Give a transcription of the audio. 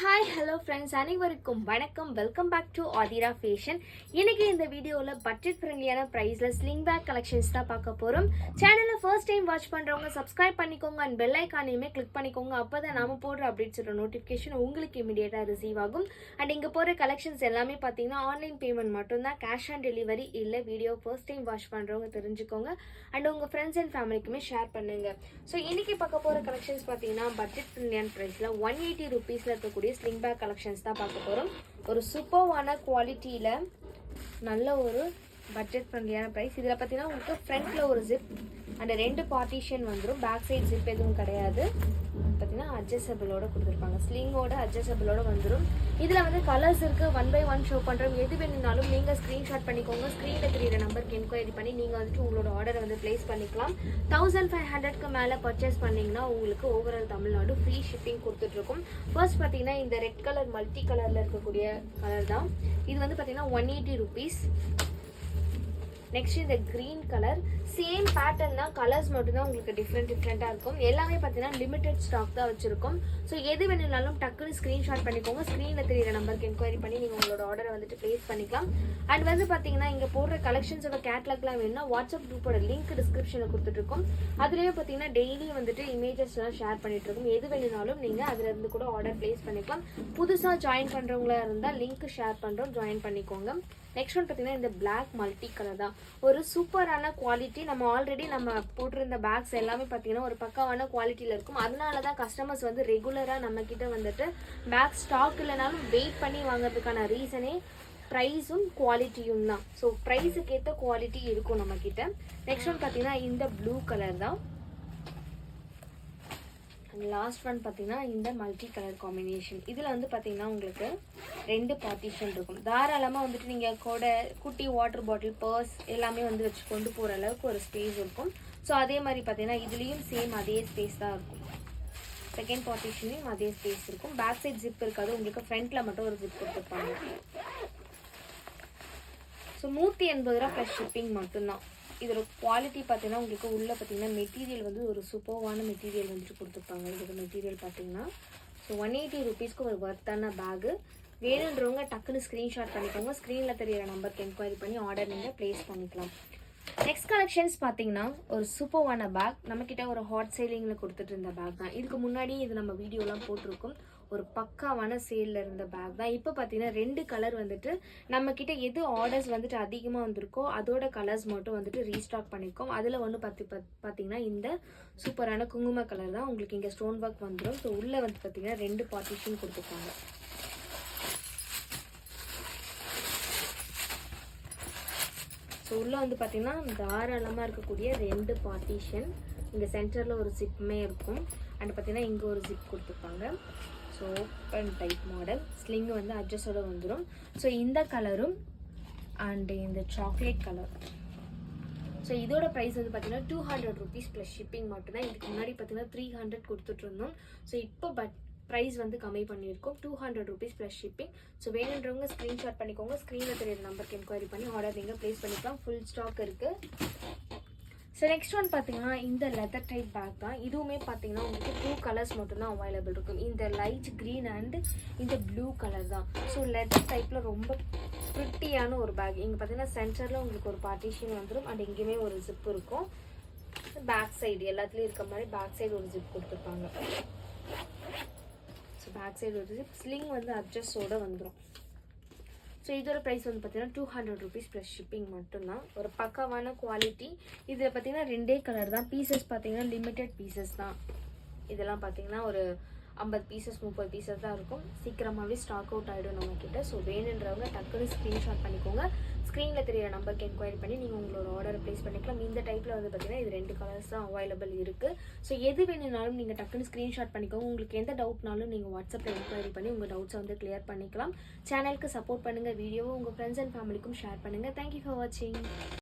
Hi hello friends அனைவருக்கும் வணக்கம். Welcome back to Aathira fashion இன்னைக்கு இந்த வீடியோவில் பட்ஜெட் ஃப்ரெண்ட்லியான ப்ரைஸில் ஸ்லிங் பேக் கலெக்ஷன்ஸ் தான் பார்க்க போகிறோம் சேனலில் ஃபர்ஸ்ட் டைம் வாட்ச் பண்ணுறவங்க சப்ஸ்கிரைப் பண்ணிக்கோங்க. அண்ட் பெல் ஐக்கானையுமே கிளிக் பண்ணிக்கோங்க. அப்போ தான் நாம போடுற அப்டேட்ஸோட நோட்டிஃபிகேஷன் உங்களுக்கு இமீடியட்டாக ரிசீவ் ஆகும். அண்ட் இங்கே போகிற கலெக்ஷன்ஸ் எல்லாமே பார்த்தீங்கன்னா ஆன்லைன் பேமெண்ட் மட்டும்தான். கேஷ் ஆன் டெலிவரி இல்லை வீடியோ ஃபர்ஸ்ட் டைம் வாட்ச் பண்ணுறவங்க தெரிஞ்சுக்கோங்க. அண்ட் உங்கள் ஃப்ரெண்ட்ஸ் அண்ட் ஃபேமிலிக்குமே ஷேர் பண்ணுங்க. ஸோ இன்னைக்கு பார்க்க போகிற கலெக்ஷன்ஸ் பார்த்தீங்கன்னா பட்ஜெட் ஃப்ரெண்ட்லியான ப்ரைஸில் ஒன் எயிட்டி ருபீஸில் இருக்கக்கூடிய ஸ்லிங் பேக் கலெக்ஷன்ஸ் தான் பார்க்க போகிறோம் ஒரு சூப்பர்வான குவாலிட்டியில் நல்ல ஒரு பட்ஜெட் ஃப்ரெண்ட்லியான ப்ரைஸ் இதில் பார்த்தீங்கன்னா உங்களுக்கு ஃப்ரண்ட்டில் ஒரு ஜிப் அண்ட் ரெண்டு பார்ட்டிஷன் வந்துடும் பேக் சைடு ஜிப் எதுவும் கிடையாது. பார்த்தீங்கன்னா அட்ஜஸ்டபிளோட கொடுத்துருப்பாங்க. ஸ்லிங்கோட அட்ஜஸ்டபிளோட வந்துடும் இதில் வந்து கலர்ஸ் இருக்குது ஒன் பை ஒன் ஷோ பண்ணுறோம் எது வேணும்னாலும் நீங்கள் ஸ்க்ரீன்ஷாட் பண்ணிக்கோங்க. ஸ்க்ரீனில் தெரியிற நம்பருக்கு என்கொயரி பண்ணி நீங்கள் வந்துட்டு உங்களோட ஆர்டரை வந்து ப்ளேஸ் பண்ணிக்கலாம். தௌசண்ட் ஃபைவ் ஹண்ட்ரட்க்கு மேலே பர்ச்சேஸ் பண்ணிங்கன்னா உங்களுக்கு ஓவரால் தமிழ்நாடு ஃப்ரீ ஷிப்பிங் கொடுத்துட்ருக்கும். ஃபர்ஸ்ட் பார்த்தீங்கன்னா இந்த ரெட் கலர் மல்டி கலரில் இருக்கக்கூடிய கலர் தான். இது வந்து பார்த்தீங்கன்னா ஒன் எயிட்டி ருபீஸ் நெக்ஸ்ட் இந்த க்ரீன் கலர் சேம் பேட்டர்ன் தான் கலர்ஸ் மட்டும்தான் உங்களுக்கு டிஃப்ரெண்ட் டிஃப்ரெண்ட்டாக இருக்கும். எல்லாமே பார்த்தீங்கன்னா லிமிடெட் ஸ்டாக் தான் வச்சுருக்கோம். ஸோ எது வேணும்னாலும் டக்குன்னு ஸ்க்ரீன்ஷாட் பண்ணிக்கோங்க. ஸ்க்ரீனில் தெரியிற நம்பருக்கு என்கொயரி பண்ணி நீங்கள் உங்களோட ஆர்டர் வந்துட்டு ப்ளேஸ் பண்ணிக்கலாம். அண்ட் வந்து பார்த்தீங்கன்னா இங்கே போடுற கலெக்ஷன்ஸோட கேட்லாக்லாம் வேணும்னா வாட்ஸ்அப் குரூப்போட லிங்க் டிஸ்கிரிப்ஷனில் கொடுத்துட்ருக்கோம். அதுலேயே பார்த்தீங்கன்னா டெய்லி வந்துட்டு இமேஜஸ்லாம் ஷேர் பண்ணிட்டு இருக்கோம் எது வேணும்னாலும் நீங்கள் அதில் இருந்து கூட ஆர்டர் ப்ளேஸ் பண்ணிக்கலாம். புதுசாக ஜாயின் பண்ணுறவங்களா இருந்தால் லிங்க் ஷேர் பண்ணுறோம் ஜாயின் பண்ணிக்கோங்க. நெக்ஸ்ட் ஒன் பார்த்தீங்கன்னா இந்த பிளாக் மல்டி கலர் தான். ஒரு சூப்பரான குவாலிட்டி நம்ம ஆல்ரெடி நம்ம போட்டிருந்த பேக்ஸ் எல்லாமே பார்த்தீங்கன்னா ஒரு பக்காவான குவாலிட்டியில் இருக்கும். அதனால தான் கஸ்டமர்ஸ் வந்து ரெகுலராக நம்ம கிட்ட வந்துட்டு பேக் ஸ்டாக் இல்லைனாலும் வெயிட் பண்ணி வாங்குறதுக்கான ரீசனே ப்ரைஸும் குவாலிட்டியும் தான். ஸோ ப்ரைஸுக்கு ஏற்ற குவாலிட்டி இருக்கும் நம்ம கிட்ட நெக்ஸ்ட் ஒன் பார்த்தீங்கன்னா இந்த ப்ளூ கலர் தான். லாஸ்ட் ஒன் பார்த்தீங்கன்னா இந்த மல்டி கலர் காம்பினேஷன் இதில் வந்து பார்த்தீங்கன்னா உங்களுக்கு ரெண்டு பார்ட்டிஷன் இருக்கும். தாராளமாக வந்துட்டு நீங்கள் கொடை குட்டி வாட்டர் பாட்டில் பர்ஸ் எல்லாமே வந்து வச்சு கொண்டு போகிற அளவுக்கு ஒரு ஸ்பேஸ் இருக்கும். ஸோ அதே மாதிரி பார்த்தீங்கன்னா இதுலேயும் சேம் அதே ஸ்பேஸ் தான் இருக்கும். செகண்ட் பார்ட்டிஷன்லேயும் அதே ஸ்பேஸ் இருக்கும். பேக் சைட் ஜிப் இருக்காது. உங்களுக்கு ஃப்ரண்ட்டில் மட்டும் ஒரு ஜிப் கொடுத்துருப்பாங்க. ஸோ நூற்றி எண்பது ரூபா ப்ளஸ் ஷிப்பிங் மட்டும்தான். இதோட குவாலிட்டி பார்த்தீங்கன்னா உங்களுக்கு உள்ள பார்த்தீங்கன்னா மெட்டீரியல் வந்து ஒரு சூப்பர்வான மெட்டீரியல் வந்துட்டு கொடுத்துருப்பாங்க. இதோட மெட்டீரியல் பார்த்தீங்கன்னா ஸோ ஒன் எயிட்டி ருபீஸ்க்கு ஒரு ஒர்த்தான பேகு வேணுன்றவங்க டக்குன்னு ஸ்க்ரீன்ஷாட் பண்ணிக்கோங்க. ஸ்க்ரீனில் தெரியிற நம்பருக்கு என்கொயரி பண்ணி ஆர்டர் நீங்கள் ப்ளேஸ் பண்ணிக்கலாம். நெக்ஸ்ட் கலெக்ஷன்ஸ் பார்த்தீங்கன்னா ஒரு சூப்பர்வான பேக் நம்மக்கிட்ட ஒரு ஹாட் சேலிங்கில் கொடுத்துட்டு இருந்த பேக் தான். இதுக்கு முன்னாடி இது நம்ம வீடியோலாம் போட்டிருக்கோம். ஒரு பக்காவான சேலில் இருந்த பேக் தான். இப்போ பார்த்தீங்கன்னா ரெண்டு கலர் வந்துட்டு நம்மக்கிட்ட எது ஆர்டர்ஸ் வந்துட்டு அதிகமாக வந்திருக்கோ அதோட கலர்ஸ் மட்டும் வந்துட்டு ரீஸ்டாக் பண்ணியிருக்கோம் அதில் ஒன்று பார்த்து பார்த்தீங்கன்னா இந்த சூப்பரான குங்கும கலர் தான் உங்களுக்கு இங்கே ஸ்டோன் ஒர்க் வந்துடும் ஸோ உள்ளே வந்து பார்த்தீங்கன்னா ரெண்டு பார்ட்டிஷன் கொடுத்துருக்காங்க. ஸோ உள்ளே வந்து பார்த்தீங்கன்னா தாராளமாக இருக்கக்கூடிய ரெண்டு பார்ட்டிஷன் இங்கே சென்டரில் ஒரு ஜிப்புமே இருக்கும். அண்ட் பார்த்தீங்கன்னா இங்கே ஒரு ஜிப் கொடுத்துருப்பாங்க so open type model sling வந்து அட்ஜஸ்டோட வந்துடும் ஸோ இந்த கலரும் அண்ட் இந்த சாக்லேட் கலர் ஸோ இதோட ப்ரைஸ் வந்து பார்த்தீங்கன்னா two hundred rupees plus shipping மட்டும்தான். இதுக்கு முன்னாடி பார்த்தீங்கன்னா த்ரீ ஹண்ட்ரட் கொடுத்துட்ருந்தோம் ஸோ இப்போ பட் ப்ரைஸ் வந்து கம்மி பண்ணியிருக்கோம். Two hundred rupees plus shipping so வேணுன்றவங்க ஸ்க்ரீன்ஷாட் பண்ணிக்கோங்க. ஸ்க்ரீனில் தெரியுற நம்பருக்கு என்கொயரி பண்ணி ஆர்டர் நீங்கள் ப்ளேஸ் பண்ணிக்கலாம். ஃபுல் ஸ்டாக் இருக்குது ஸோ நெக்ஸ்ட் ஒன் பார்த்தீங்கன்னா இந்த லெதர் டைப் பேக் தான். இதுவுமே பார்த்தீங்கன்னா உங்களுக்கு டூ கலர்ஸ் மட்டும்தான் அவைலபிள் இருக்கும். இந்த லைட் க்ரீன் அண்டு இந்த ப்ளூ கலர் தான். ஸோ லெதர் டைப்பில் ரொம்ப ப்ரிட்டியான ஒரு பேக் இங்கே பார்த்தீங்கன்னா சென்டரில் உங்களுக்கு ஒரு பார்ட்டிஷன் வந்துடும் அண்ட் எங்கேயுமே ஒரு ஜிப் இருக்கும். பேக் சைடு எல்லாத்துலேயும் இருக்க மாதிரி பேக் சைடு ஒரு ஜிப் கொடுத்துருப்பாங்க. ஸோ பேக் சைடு ஒரு ஜிப் ஸ்லிங் வந்து அட்ஜஸ்டோடு வந்துடும் ஸோ இதோட ப்ரைஸ் வந்து பார்த்தீங்கன்னா two hundred rupees plus shipping மட்டும்தான். ஒரு பக்காவான குவாலிட்டி இதில் பார்த்தீங்கன்னா ரெண்டே கலர் தான். பீசஸ் பார்த்தீங்கன்னா லிமிட்டட் பீசஸ் தான். இதெல்லாம் பார்த்தீங்கன்னா ஒரு ஐம்பது பீசஸ் முப்பது பீசஸ் தான் இருக்கும். சீக்கிரமாகவே ஸ்டாக் அவுட் ஆகிடும் நம்மக்கிட்ட ஸோ வேணுன்றவங்க டக்குன்னு ஸ்க்ரீன்ஷாட் பண்ணிக்கோங்க. ஸ்க்ரீனில் தெரியிற நம்பருக்கு என்கொயரி பண்ணி நீங்கள் உங்களோட ஆர்டரை ப்ளேஸ் பண்ணிக்கலாம். இந்த டைப்பில் வந்து பார்த்தீங்கன்னா இது ரெண்டு கலர்ஸ் தான் அவைலபிள் இருக்குது ஸோ எது வேணும்னாலும் நீங்கள் டக்குன்னு ஸ்க்ரீன்ஷாட் பண்ணிக்கோங்க. உங்களுக்கு எந்த டவுட்னாலும் நீங்கள் வாட்ஸ்அப்பில் என்கொயரி பண்ணி உங்கள் டவுட்ஸை வந்து கிளியர் பண்ணிக்கலாம். சேனலுக்கு சப்போர்ட் பண்ணுங்கள் வீடியோவை உங்கள் ஃப்ரெண்ட்ஸ் அண்ட் ஃபேமிலிக்கும் ஷேர் பண்ணுங்கள் தேங்க்யூ ஃபார் வாட்சிங்